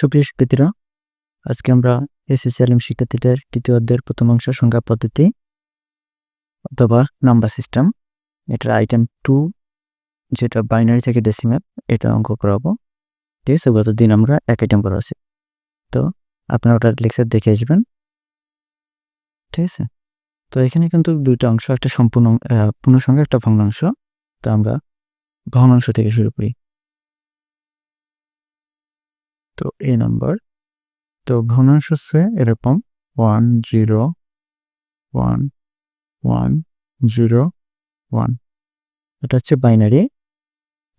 সুপ্রিয় শিক্ষার্থীরা, আজকে আমরা এসএসসি আলিম শিক্ষার্থীদের তৃতীয় অধ্যায়ের প্রথম অংশ সংখ্যা পদ্ধতি অথবা নাম্বার সিস্টেম। এটার আইটেম টু যেটা বাইনারি থেকে ডেসিমেল এটা অঙ্ক করাবো। ঠিক আছে গত দিন আমরা এক আইটেম করা আছে তো আপনারা ওটার লেকচার দেখে আসবেন। ঠিক আছে? তো এখানে কিন্তু দুইটা অংশ, একটা সম্পূর্ণ পূর্ণসংখ্যা, একটা ভগ্নাংশ। তো আমরা ভগ্নাংশ থেকে শুরু করি। তো এই নম্বর তো ভগ্নাংশ হচ্ছে এরকম one zero one one zero one এটা হচ্ছে বাইনারি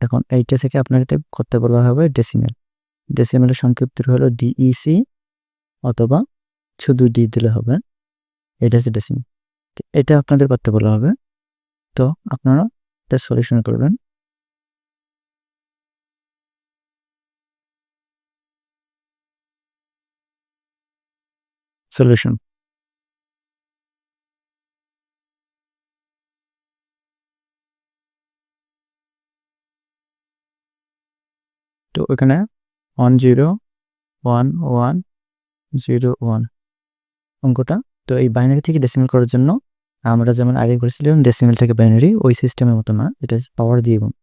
এখন এইটা থেকে আপনাকে করতে বলা হবে ডেসিমেল ডেসিমেলের সংক্ষিপ্ত হলো ডিইসি অথবা শুধু ডি দিলে হবে। এটা হচ্ছে ডেসিমেল এটা আপনাদের করতে বলা হবে। তো আপনারা এটা সলিউশন করবেন। সলিউশন তো এখানে one zero one one zero one অঙ্কটা, তো এই বাইনারি থেকে ডেসিমেল করার জন্য আমরা যেমন আগে করেছিলাম ডেসিমেল থেকে বাইনারি ওই সিস্টেমের মতো না, এটা পাওয়ার দিয়ে গুণ।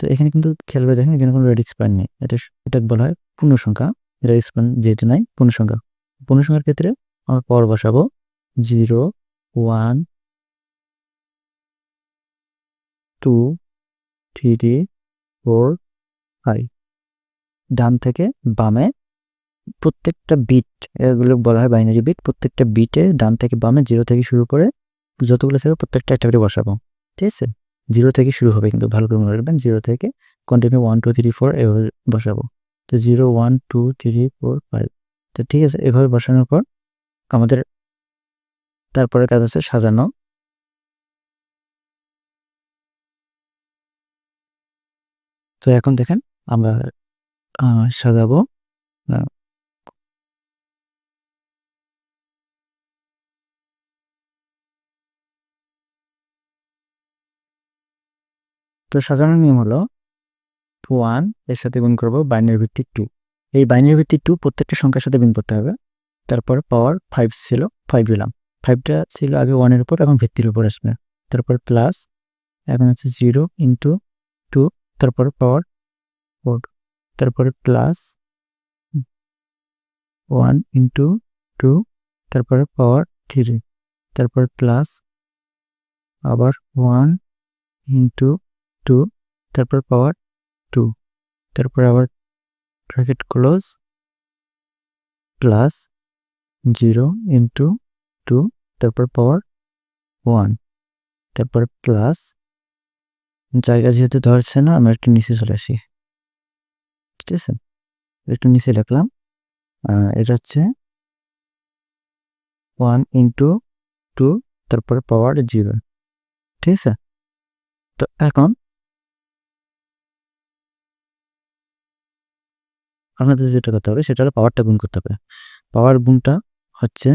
তো এখানে কিন্তু খেলবে দেখেন এখানে কোনো রেডিক্স পান নেই। এটা এটা বলা হয় পূর্ণ সংখ্যা রেডিক্স পান যেটা নাই পূর্ণ সংখ্যা পূর্ণ সংখ্যার ক্ষেত্রে আমরা পাওয়ার বসাবো। Zero, one, two, three, four, five. ডান থেকে বামে প্রত্যেকটা বিট, এগুলো বলা হয় বাইনারি বিট, প্রত্যেকটা বিটে ডান থেকে বামে জিরো থেকে শুরু করে যতগুলো থাকবে প্রত্যেকটা একটা করে বসাবো। ঠিক আছে? জিরো থেকে শুরু হবে কিন্তু, ভালো করে মনে রাখবেন। জিরো থেকে continue one two three four এভাবে বসাবো। তো zero, one, two, three, four, five. তো ঠিক আছে, এভাবে বসানোর পর আমাদের তারপরে কাজ আছে সাজানো। তো এখন দেখেন আমরা সাজাবো। তো সাজানোর নিয়ম হলো ওয়ানের সাথে গুণ করব বাইনের ভিত্তিক টু এই বাইনের ভিত্তিক টু প্রত্যেকটা সংখ্যার সাথে গুণ করতে হবে। তারপর পাওয়ার ফাইভ ছিল ফাইভ দিলাম। ফাইভটা ছিল আগে ওয়ানের উপর, এখন ভিত্তির উপর আসবে। তারপর প্লাস এখন হচ্ছে জিরো ইন্টু টু তারপর পাওয়ার ফোর তারপরে প্লাস ওয়ান ইন্টু টু তারপরে পাওয়ার থ্রি তারপর প্লাস আবার ওয়ান ইন্টু টু তারপর পাওয়ার টু তারপর আবার bracket close plus zero into two তারপর পাওয়ার ওয়ান তারপর প্লাস। জায়গা যেহেতু ধরছে না আমরা একটু নিচে চলে আসি। ঠিক আছে? একটু নিচে লিখলাম আহ, এটা হচ্ছে ওয়ান ইন্টু টু তারপরে পাওয়ার জিরো। ঠিক আছে? তো এখন আপনাদের যেটা করতে হবে সেটা হলো পাওয়ারটা গুণ করতে হবে। পাওয়ার গুণটা হচ্ছে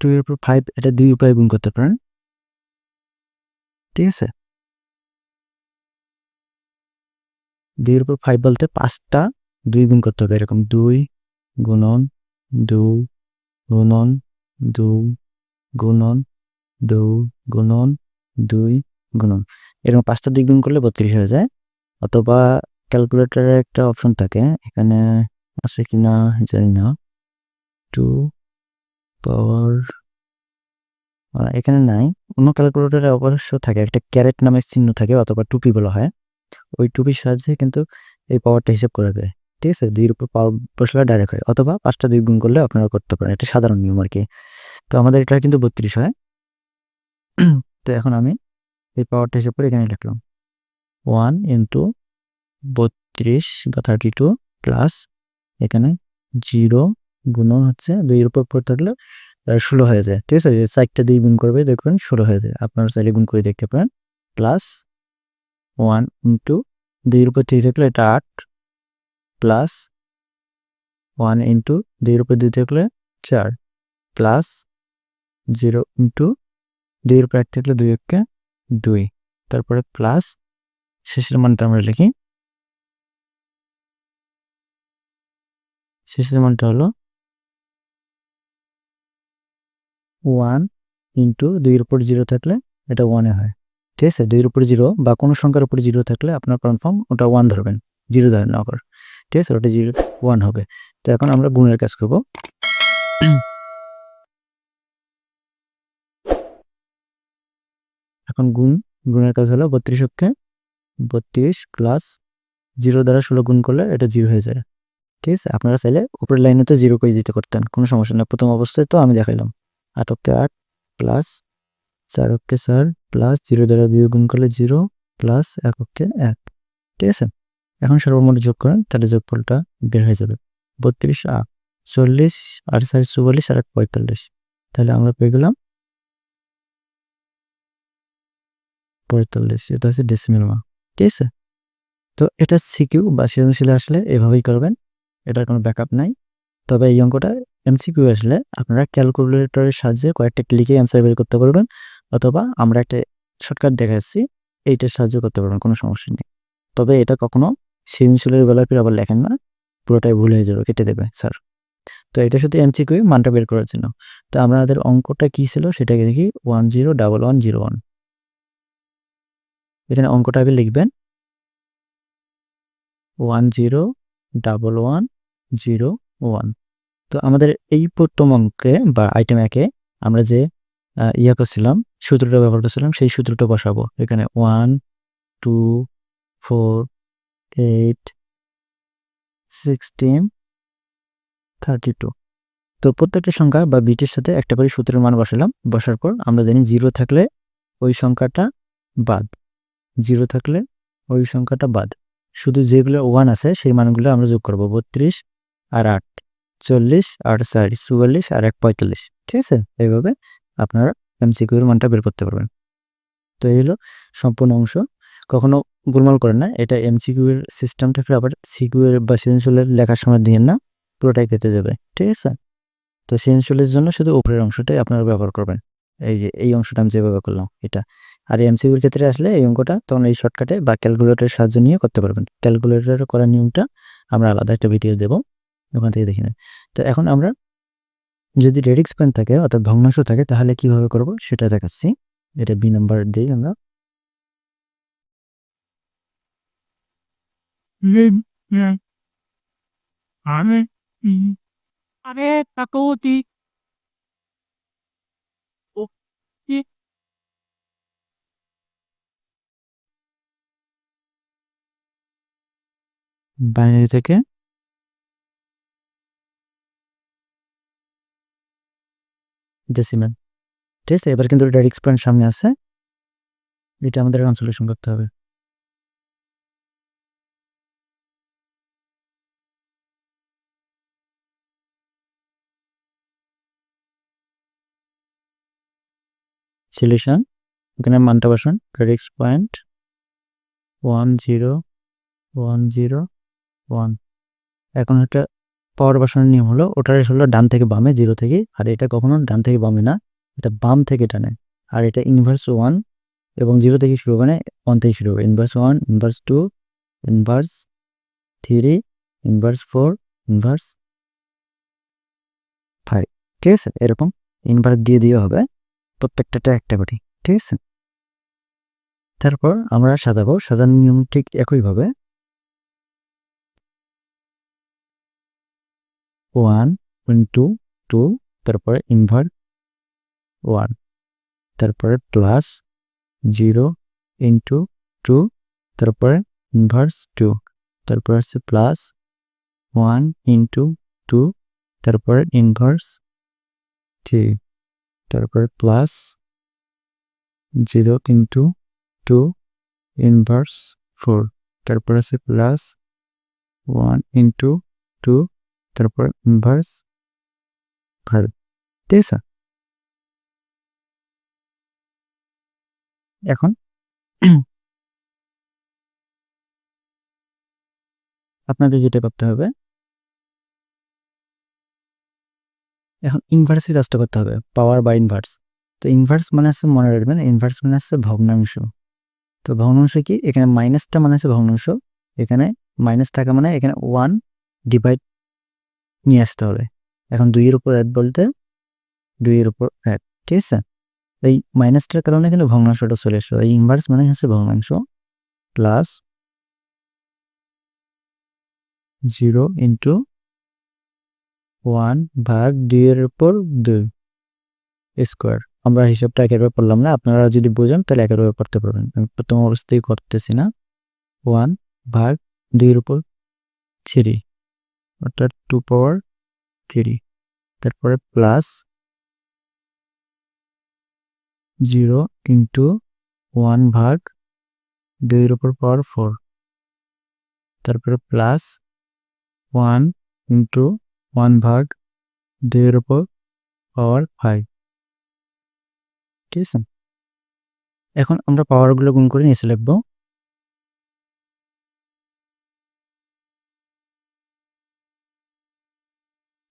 টু এর উপর ফাইভ এটা দুই উপায় গুণ করতে পারেন। ঠিক আছে? দুইয়ের উপর ফাইভ বলতে পাঁচটা দুই গুণ করতে হবে, এরকম দুই গুণন দুই গুণন দুই গুণন দুই গুণন দুই গুণন। এরকম পাঁচটা দুই গুণ করলে বত্রিশ হয়ে যায়। অথবা ক্যালকুলেটরের একটা অপশন থাকে, এখানে আছে কিনা জানি না। টু পাওয়ার এখানে নাই। অন্য ক্যালকুলেটরে অবশ্য থাকে, একটা ক্যারেট নামের চিহ্ন থাকে অথবা টুপি বলা হয়। ওই টুপির সাহায্যে কিন্তু এই পাওয়ারটা হিসেব করে দেয় ঠিক আছে? দুইয়ের উপর পাওয়ার বসলে ডাইরেক্ট হয়। অথবা পাঁচটা দুই গুণ করলে আপনারা করতে পারেন। এটা সাধারণ নিয়ম আর কি। তো আমাদের এটা কিন্তু বত্রিশ হয়। তো এখন আমি এই পাওয়ারটা হিসেব করে এখানে লিখলাম। ওয়ান ইন্টু বত্রিশ বা থার্টি টু প্লাস এখানে জিরো গুণন হচ্ছে, দুইয়ের উপর পর থাকলে ষোলো হয়ে যায়। ঠিক আছে? চারটা দুই গুণ করবে দেখবেন ষোলো হয়ে যায়। আপনারা চাইলে গুণ করে দেখতে পারেন। প্লাস ওয়ান ইন্টু দুইয়ের উপর থ্রি থাকলে এটা আট। প্লাস ওয়ান ইন্টু দুইয়ের উপর দুই থাকলে চার। প্লাস জিরো ইন্টু দুইয়ের উপর এক থাকলে দুই একে দুই। তারপরে প্লাস শেষের মানটা আমরা লিখি। শেষের মানটা হলো ওয়ান ইন্টু দুইয়ের উপর জিরো থাকলে এটা ওয়ানে হয়। ঠিক আছে? দুইয়ের উপর জিরো বা কোনো সংখ্যার উপর জিরো থাকলে আপনার কনফার্ম ওটা ওয়ান ধরবেন। জিরো ধরেন না আবার। ঠিক আছে? ওটা জিরো ওয়ান হবে। তো এখন আমরা গুণের কাজ করব। এখন গুণ, গুণের কাজ হলো বত্রিশ অক্ষে বত্রিশ প্লাস জিরো দ্বারা ষোলো গুণ করলে এটা জিরো হয়ে যায়। ঠিক আছে? আপনারা চাইলে উপরের লাইনে তো জিরো করে দিতে করতেন কোনো সমস্যা নেই। প্রথম অবস্থায় তো আমি দেখাইলাম। আট অক্ষে আট প্লাস চার অক্ষে চার প্লাস জিরো দ্বারা দুই গুণ করলে জিরো প্লাস এক অক্ষে এক। ঠিক আছে? এখন সর্বমোট যোগ করেন, তাহলে যোগফলটা বের হয়ে যাবে। বত্রিশ আ চল্লিশ আর চার চুয়াল্লিশ আর পঁয়তাল্লিশ। তাহলে আমরা পেয়ে গেলাম পঁয়তাল্লিশ, এটা হচ্ছে ডেসিমেল মা ঠিক আছে? তো এটা সিকিউ বা সৃজনশীল আসলে এভাবেই করবেন, এটার কোনো ব্যাকআপ নাই। তবে এই অঙ্কটা এমসিকিউ আসলে আপনারা ক্যালকুলেটরের সাহায্যে কয়েকটা ক্লিকে অ্যান্সার বের করতে পারবেন অথবা আমরা একটা শর্টকাট দেখাচ্ছি, এইটার সাহায্য করতে পারবেন, কোনো সমস্যা নেই। তবে এটা কখনো সৃজনশীলের বেলায় ফির আবার লেখেন না, পুরোটাই ভুল হয়ে যাবে, কেটে দেবে স্যার তো এটা শুধু এমসিকিউ মানটা বের করার জন্য। তো আমাদের অঙ্কটা কি ছিল সেটাকে দেখি one zero double one zero one এখানে অঙ্কটা আগে লিখবেন one zero double one zero one তো আমাদের এই প্রথম অঙ্কে বা আইটেম একে আমরা যে ইয়া করছিলাম, সূত্রটা ব্যবহার করছিলাম, সেই সূত্রটা বসাবো। এখানে one two four eight sixteen thirty two তো প্রত্যেকটা সংখ্যা বা বিটের সাথে একটা করে সূত্রের মান বসালাম। বসার পর আমরা জানি জিরো থাকলে ওই সংখ্যাটা বাদ। জিরো থাকলে ওই সংখ্যাটা বাদ। শুধু যেগুলো ওয়ান আছে, সেই মানগুলো আমরা যোগ করব। বত্রিশ আর আট। চল্লিশ আর চার, চুয়াল্লিশ আর এক পঁয়তাল্লিশ। ঠিক আছে? এইভাবে আপনারা এমসিকিউর মানটা বের করতে পারবেন। তো এই হলো সম্পূর্ণ অংশ। কখনো গোলমাল করেন না। এটা এমসিকিউ এর সিস্টেমটা ফির আবার সিকিউ এর বা সৃজনশীলের লেখার সময় দিয়েন না, পুরোটাই কেটে যাবে। ঠিক আছে? তো সৃজনশীলের জন্য শুধু উপরের অংশটাই আপনারা ব্যবহার করবেন। এই যে, এই অংশটা আমি যেভাবে করলাম, এটা। আর এমসিকিউর ক্ষেত্রে আসলে এই অঙ্কটা তখন এই শর্টকাটে বা ক্যালকুলেটরের সাহায্য নিয়ে করতে পারবেন। ক্যালকুলেটর করার নিয়মটা আমরা আলাদা একটা ভিডিও দেব। ওখান থেকে দেখি নেন তো এখন আমরা যদি রেডিক্স পয়েন্ট থাকে অর্থাৎ ভগ্নাংশ থাকে তাহলে কীভাবে করব? সেটা দেখাচ্ছি। এটা বি নাম্বার দিই আমরা। আরে আরে কাকুতি বাইনারি থেকে ডেসিমেল ঠিক আছে, এবার কিন্তু রেডিক্স পয়েন্ট সামনে আছে। এটা আমাদের এখন সলিউশন করতে হবে। সলিউশন এখানে মানটা বসান। Radix point one zero one zero one এখন এটা পাওয়ার বসানোর নিয়ম হলো ওটার হলো ডান থেকে বামে জিরো থেকে, আর এটা কখনো ডান থেকে বামে না, এটা বাম থেকে টানে। আর এটা ইনভার্স ওয়ান এবং জিরো থেকে শুরু মানে ওয়ান থেকে শুরু হবে। Inverse one inverse two inverse three inverse four inverse five ঠিক আছে? এরকম ইনভার্স দিয়ে দিয়ে হবে প্রত্যেকটাটা একটা করে। ঠিক আছে? তারপর আমরা সাজাবো। সাজানোর নিয়ম ঠিক একইভাবে। ওয়ান ইন্টু টু তারপরে ইনভার্ট ওয়ান তারপরে প্লাস জিরো ইন্টু টু তারপরে ইনভার্স টু তারপরে হচ্ছে প্লাস ওয়ান ইন্টু টু তারপরে ইনভার্স থ্রি তারপরে plus zero into two inverse four তারপরে আছে প্লাস ওয়ান ইন্টু টু তারপর ইনভার্স ফাইভ ঠিক আছে এখন আপনাদের যেটা করতে হবে, এখন ইনভার্সের কাজটা করতে হবে পাওয়ার বা ইনভার্স তো ইনভার্স মানে হচ্ছে, মনে রাখবেন ইনভার্স মানে হচ্ছে ভগ্নাংশ। তো ভগ্নাংশ কি? এখানে মাইনাসটা মানে হচ্ছে ভগ্নাংশ। এখানে মাইনাস থাকা মানে এখানে ওয়ান ডিভাইড নিয়ে আসতে হবে। এখন দুইয়ের উপর এক বলতে দুইয়ের উপর এক ঠিক আছে? এই মাইনাসটার কারণে কিন্তু ভগ্নাংশটা চলে এসো এই ইনভার্স মানে হচ্ছে ভগ্নাংশ প্লাস জিরো ইন্টু ওয়ান ভাগ দুইয়ের উপর দুই স্কোয়ার আমরা হিসাবটা একেবারে পড়লাম না। আপনারা যদি বোঝেন, তাহলে একেবারে পড়তে পারবেন। আমি প্রথম অবস্থায় করতেছি না। ওয়ান ভাগ দুইয়ের উপর থ্রি অর্থাৎ টু পাওয়ার থ্রি। তারপরে প্লাস জিরো ইন্টু ওয়ান ভাগ দুইয়ের উপর পাওয়ার ফোর। তারপরে প্লাস ওয়ান ইন্টু ওয়ান ভাগ দুইয়ের উপর পাওয়ার ফাইভ। ঠিক আছে? এখন আমরা পাওয়ারগুলো গুণ করে নিচে লিখব।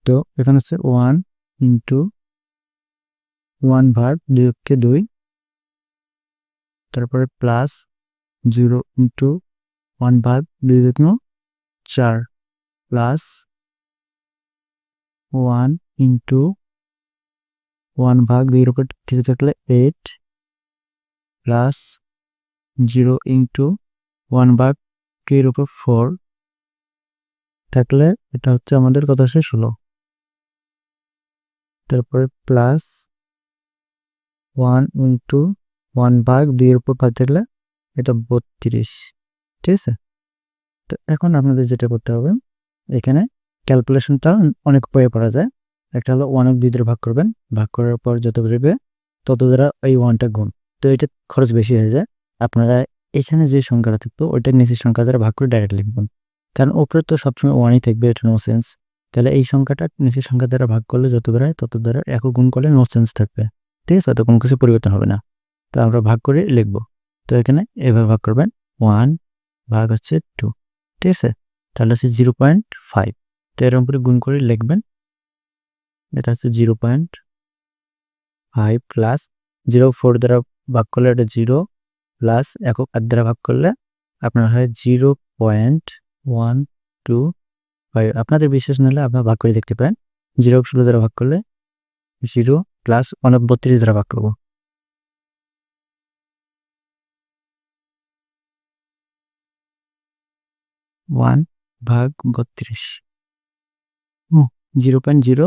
তো এখানে হচ্ছে ওয়ান ইন্টু ওয়ান ভাগ দুই অক্ষে দুই, তারপরে প্লাস জিরো ইন্টু ওয়ান ভাগ দুই দেখনো চার প্লাস ওয়ান ইন্টু ওয়ান ভাগ দুইয়ের উপর থ্রি থাকলে eight plus zero into one ভাগ টু এর উপর ফোর থাকলে এটা হচ্ছে আমাদের কথা শেষ হলো। তারপরে প্লাস ওয়ান ইন্টু ওয়ান ভাগ দুইয়ের উপর পাঁচ থাকলে এটা বত্রিশ। ঠিক আছে? তো এখন আপনাদের যেটা করতে হবে, এখানে ক্যালকুলেশনটা অনেক উপায়ে করা যায়। একটা হলো ওয়ান অফ দুই দ্বারা ভাগ করবেন। ভাগ করার পর যত বেরোবে, তত দ্বারা এই ওয়ানটা গুণ। তো এটা খরচ বেশি হয়ে যায়। আপনারা এখানে যে সংখ্যাটা থাকতো, ওইটা নিচের সংখ্যা দ্বারা ভাগ করে ডাইরেক্ট লিখবেন। কারণ ওপরে তো সবসময় ওয়ানই থাকবে, এটা নো সেন্স তাহলে এই সংখ্যাটা নিচের সংখ্যা দ্বারা ভাগ করলে যত বেড়ায় তত দ্বারা একক গুণ করলে নো সেন্স থাকবে। ঠিক আছে? তো কোনো কিছু পরিবর্তন হবে না। তো আমরা ভাগ করে লিখব। তো এখানে এভাবে ভাগ করবেন। ওয়ান ভাগ হচ্ছে টু ঠিক আছে? তাহলে হচ্ছে জিরো পয়েন্ট ফাইভ তো এরকম করে গুণ করে লিখবেন। এটা হচ্ছে zero point five plus zero four দ্বারা ভাগ করলে এটা জিরো প্লাস একক আট দ্বারা ভাগ করলে আপনার হয় zero point one two five আপনাদের বিশ্বাস নিলে আপনারা ভাগ করে দেখতে পারেন। জিরো ষোলো দ্বারা ভাগ করলে জিরো প্লাস ওয়ান বত্রিশ দ্বারা ভাগ করব। ওয়ান ভাগ বত্রিশ। Zero point zero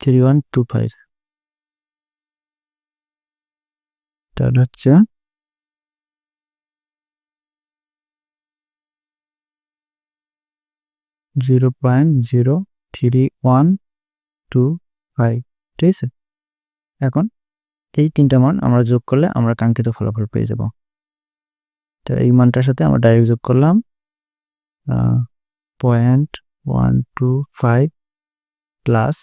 three one two five তাহলে হচ্ছে zero point zero three one two five, ঠিক আছে? এখন এই তিনটা মান আমরা যোগ করলে আমরা কাঙ্ক্ষিত ফলাফল পেয়ে যাব। তো এই মানটার সাথে আমরা ডাইরেক্ট যোগ করলাম point one two five plus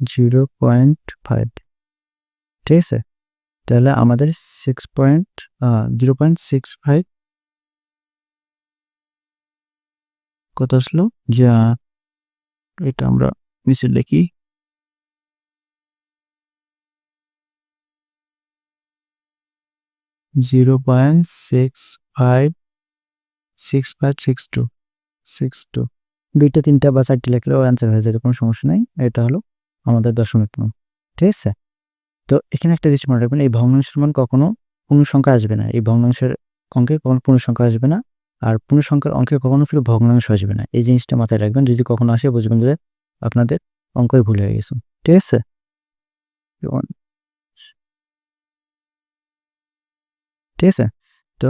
zero point five, ঠিক আছে? তাহলে আমাদের six point zero point six five কত আসলো, যা এটা আমরা নিচে লিখি zero point six five six five, six two six two. দুইটা, তিনটা বা চারটে লিখলেও অ্যান্সার হয়ে যাবে কোনো সমস্যা নেই। এটা হলো আমাদের দশমিক মান, ঠিক আছে? তো এখানে একটা জিনিস মনে রাখবেন, এই ভগ্নাংশের মান কখনো পূর্ণ সংখ্যা আসবে না। এই ভগ্নাংশের অঙ্কে কখনো পূর্ণ সংখ্যা আসবে না। আর পূর্ণ সংখ্যার অঙ্কে কখনো ফিরে ভগ্নাংশ আসবে না। এই জিনিসটা মাথায় রাখবেন, যদি কখনো আসে বুঝবেন যে আপনাদের অঙ্কই ভুল হয়ে গেছে। ঠিক আছে? ঠিক আছে? তো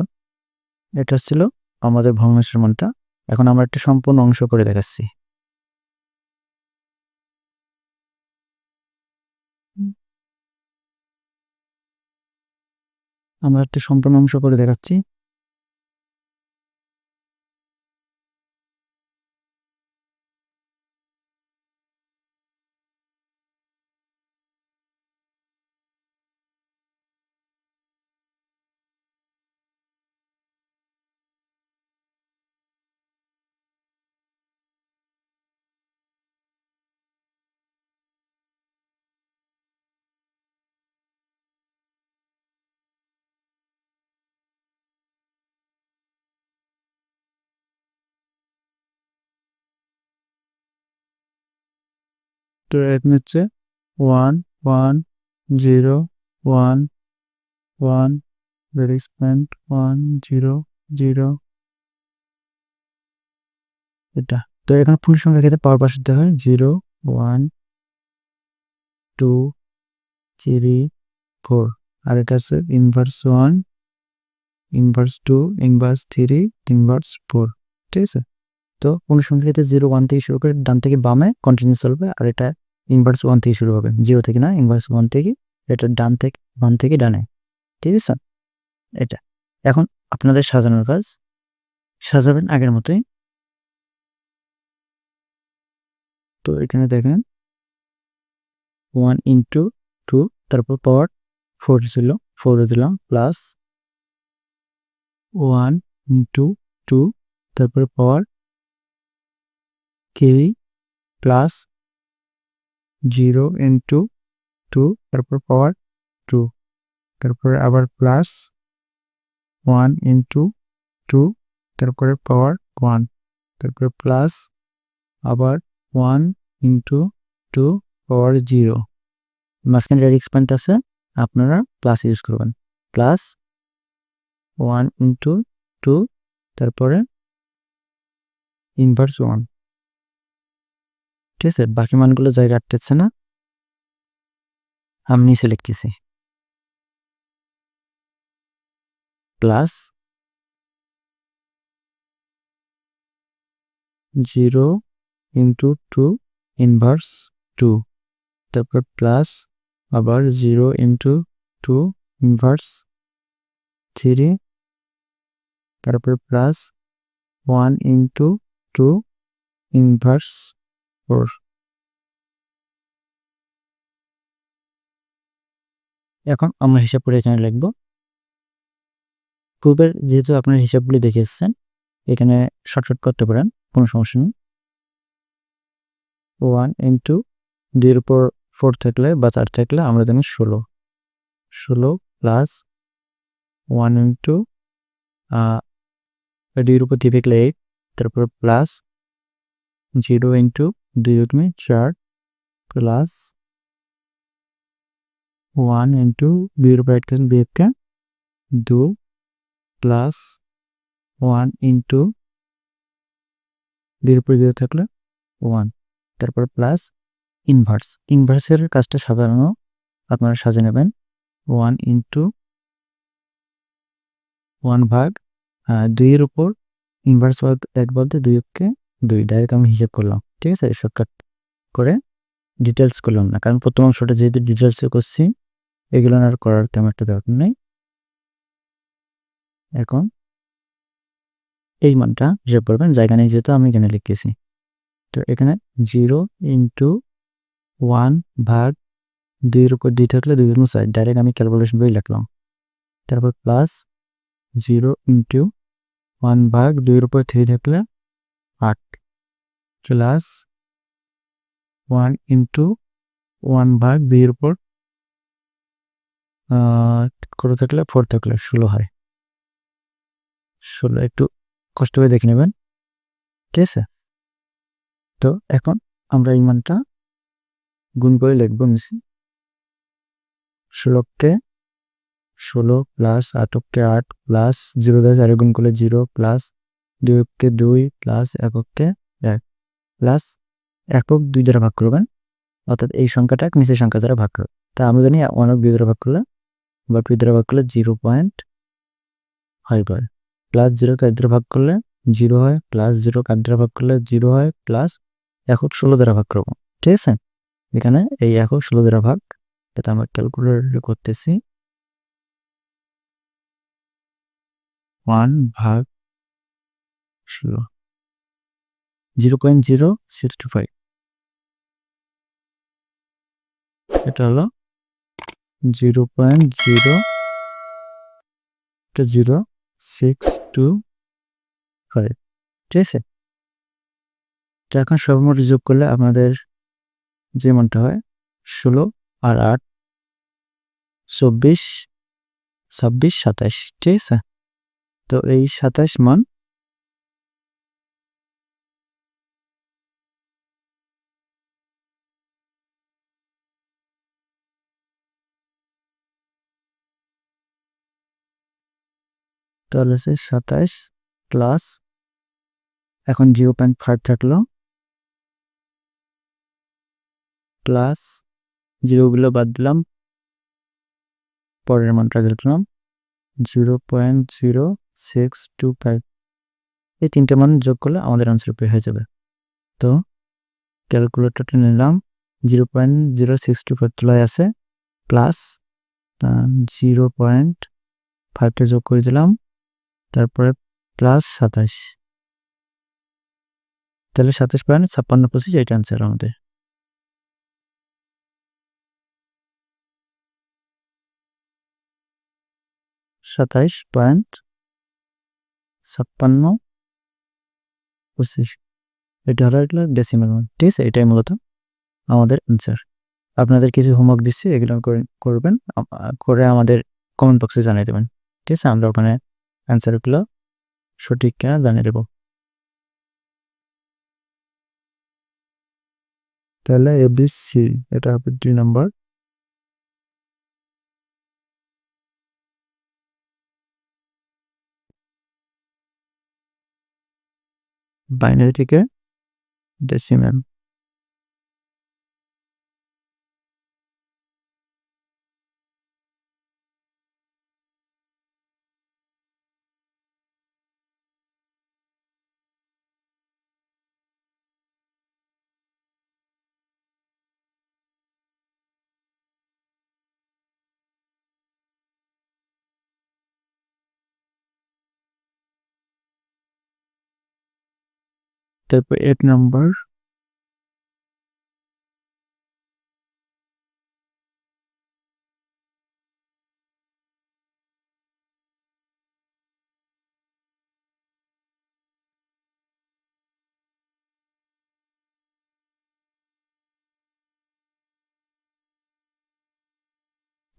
এটা হচ্ছিল আমাদের ভগ্নাংশের মানটা। এখন আমরা একটা সম্পূর্ণ অংশ করে দেখাচ্ছি। আমরা একটা সম্পূর্ণ অংশ করে দেখাচ্ছি। তো এখানে হচ্ছে one one zero one one রিসপেন্ট one zero zero এটা। তো এখানে পূর্ণ সংখ্যা ক্ষেত্রে পাওয়ার পাশে দিতে হয় zero one two three four আর এটা আছে inverse one inverse two inverse three inverse four ঠিক আছে? তো কোনো সংখ্যা ক্ষেত্রে জিরো ওয়ান থেকে শুরু করে ডান থেকে বামে কন্টিনিউ চলবে আর এটা ইনভার্স ওয়ান থেকে শুরু হবে। জিরো থেকে না ইনভার্স ওয়ান থেকে, এটা ডান থেকে, বাম থেকে ডানে। ঠিক আছে? এটা। এখন আপনাদের সাজানোর কাজ। সাজাবেন আগের মতোই। তো এখানে দেখেন ওয়ান ইন্টু টু তারপর পাওয়ার ফোর ছিল ফোরে দিলাম প্লাস ওয়ান ইন্টু টু তারপরে পাওয়ার কে প্লাস জিরো ইন্টু টু তারপর পাওয়ার টু তারপরে আবার প্লাস ওয়ান ইন্টু টু তারপরে পাওয়ার ওয়ান তারপরে প্লাস আবার one into two power zero মাঝখানে রেড এক্সপ্যান্ড আছে, আপনারা প্লাস ইউজ করবেন। প্লাস ওয়ান ইন্টু টু তারপরে ইনভার্স ওয়ান ঠিক আছে বাকি মানগুলো জায়গা আটতেছে না। আমি নিচে লিখতেছি। Plus zero into two inverse two. তারপর প্লাস আবার zero into two inverse three. তারপর plus one into two inverse four এখন আমরা হিসাব করে এখানে লিখব। পূর্বের যেহেতু আপনার হিসাবগুলি দেখে এসেছেন, এখানে শর্টকাট করতে পারেন, কোনো সমস্যা নেই। ওয়ান ইন্টু দুইয়ের উপর ফোর থাকলে বা চার থাকলে আমরা জানি ষোলো। ষোলো প্লাস ওয়ান ইন্টু দুইয়ের উপর দিয়ে থাকলে এইট, তারপর প্লাস জিরো ইন্টু দুই রকমে চার প্লাস ওয়ান ইন্টু দুইয়ের উপর একটা বিয়োগকে দু প্লাস ওয়ান ইন্টু দুইয়ের উপর জিরো থাকলে ওয়ান তারপর প্লাস ইনভার্স ইনভার্সের কাজটা সাধারণ আপনারা সাজে নেবেন। ওয়ান ইন্টু ওয়ান ভাগ দুইয়ের উপর ইনভার্স ভাগ এক বলতে দুইকে দুই। ডাইরেক্ট আমি হিসাব করলাম। ঠিক আছে শর্টকাট করে ডিটেলস করলাম না। কারণ প্রথম অংশটা যেহেতু ডিটেলসে করছি, এগুলো আর করার তেমন একটা দরকার নেই। এখন এই মানটা হিসাব করবেন জায়গা নেই যেহেতু আমি এখানে লিখেছি। তো এখানে জিরো ইন্টু ওয়ান ভাগ দুইয়ের উপর দুই থাকলে দুই দুইয়ের মুসাই ডাইরেক্ট আমি ক্যালকুলেশন বই লিখলাম। তারপর প্লাস জিরো ইন্টু ওয়ান ভাগ দুইয়ের উপর থ্রি থাকলে আট। প্লাস ওয়ান ইন্টু ওয়ান ভাগ দুইয়ের উপর কত থাকলে? ফোর থাকলে, ষোলো হয়। ষোলো, একটু কষ্ট করে দেখে নেবেন। ঠিক আছে? তো এখন আমরা এই মানটা গুণ করে লিখব মিশি ষোলোকে ষোলো প্লাস আটককে আট প্লাস জিরো দ্বারা চারে গুণ করলে জিরো প্লাস দুইকে দুই প্লাস এককে এক প্লাস একক দুই দ্বারা ভাগ করবেন, অর্থাৎ এই সংখ্যাটা নিচের সংখ্যা দ্বারা ভাগ করবে তা আমরা জানি অনেক দুই দ্বারা ভাগ করলে, বা দুই দ্বারা ভাগ করলে জিরো পয়েন্ট হয় প্লাস জিরো কার দ্বারা ভাগ করলে জিরো হয়, প্লাস জিরো কার দ্বারা ভাগ করলে জিরো হয়, প্লাস একক ষোলো দ্বারা ভাগ করব। ঠিক আছে? এখানে এই একক ষোলো দ্বারা ভাগ, এটা আমরা ক্যালকুলেটর করতেছি। ওয়ান ভাগ ষোলো। জিরো পয়েন্ট জিরো ফাইভ এটা হলো zero point zero zero, six two five. ঠিক আছে? তো এখন সর্বমোট যোগ করলে আমাদের যে মানটা হয় ষোলো আর আট, চব্বিশ, ছাব্বিশ, সাতাশ। ঠিক আছে? তো এই সাতাশ মান তাহলে হচ্ছে সাতাইশ প্লাস এখন জিরো পয়েন্ট ফাইভ থাকল। প্লাস জিরোগুলো বাদ দিলাম। পরের মানটা লিখলাম zero point zero six two five এই তিনটে মান যোগ করলে আমাদের আনসার পেয়ে হয়ে যাবে। তো ক্যালকুলেটরটা নিলাম। Zero point zero six two five তোলায় আছে। প্লাস জিরো পয়েন্ট ফাইভটা যোগ করে দিলাম। তারপরে প্লাস সাতাশ। তাহলে সাতাশ পয়েন্ট ছাপ্পান্ন পঁচিশ, এইটা আনসার আমাদের। সাতাইশ পয়েন্ট ছাপ্পান্ন পঁচিশ। এটা হলো এগুলো ডেসিমাল ঠিক আছে? এটাই মূলত আমাদের অ্যান্সার আপনাদের কিছু হোমওয়ার্ক দিচ্ছি, এগুলো করে- করবেন করে আমাদের কমেন্ট বক্সে জানিয়ে দেবেন। ঠিক আছে? আমরা ওখানে অ্যান্সারগুলো সঠিক কিনা জানিয়ে দেবো। তাহলে এবিসি এটা হবে দুই নম্বর। বাইনারি থেকে ডেসিমেল তারপর এক নম্বর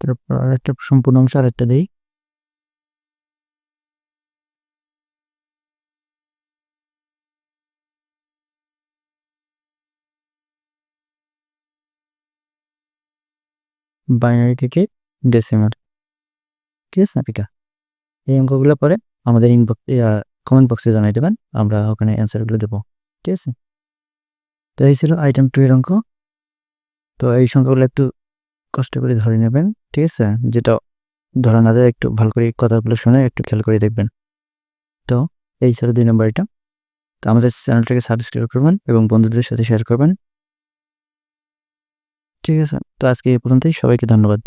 তারপর আরেকটা সম্পূর্ণ অংশ আরেকটা দিই। বাইনারি থেকে ডেসিমাল ঠিক আছে নাপিকা এই অঙ্কগুলো পরে আমাদের ইনবক্স কমেন্ট বক্সে জানাই দেবেন, আমরা ওখানে অ্যান্সারগুলো দেবো। ঠিক আছে? তো এই ছিল আইটেম টু এর অঙ্ক। তো এই সংখ্যাগুলো একটু কষ্ট করে ধরে নেবেন, ঠিক আছে? যেটা ধরা না দেয় একটু ভালো করে কথাগুলো শুনে একটু খেয়াল করে দেখবেন। তো এই ছিল দুই নম্বর আইটেম তো আমাদের চ্যানেলটাকে সাবস্ক্রাইব করবেন এবং বন্ধুদের সাথে শেয়ার করবেন। ঠিক আছে। তো আজকে এই পর্যন্তই। সবাইকে ধন্যবাদ।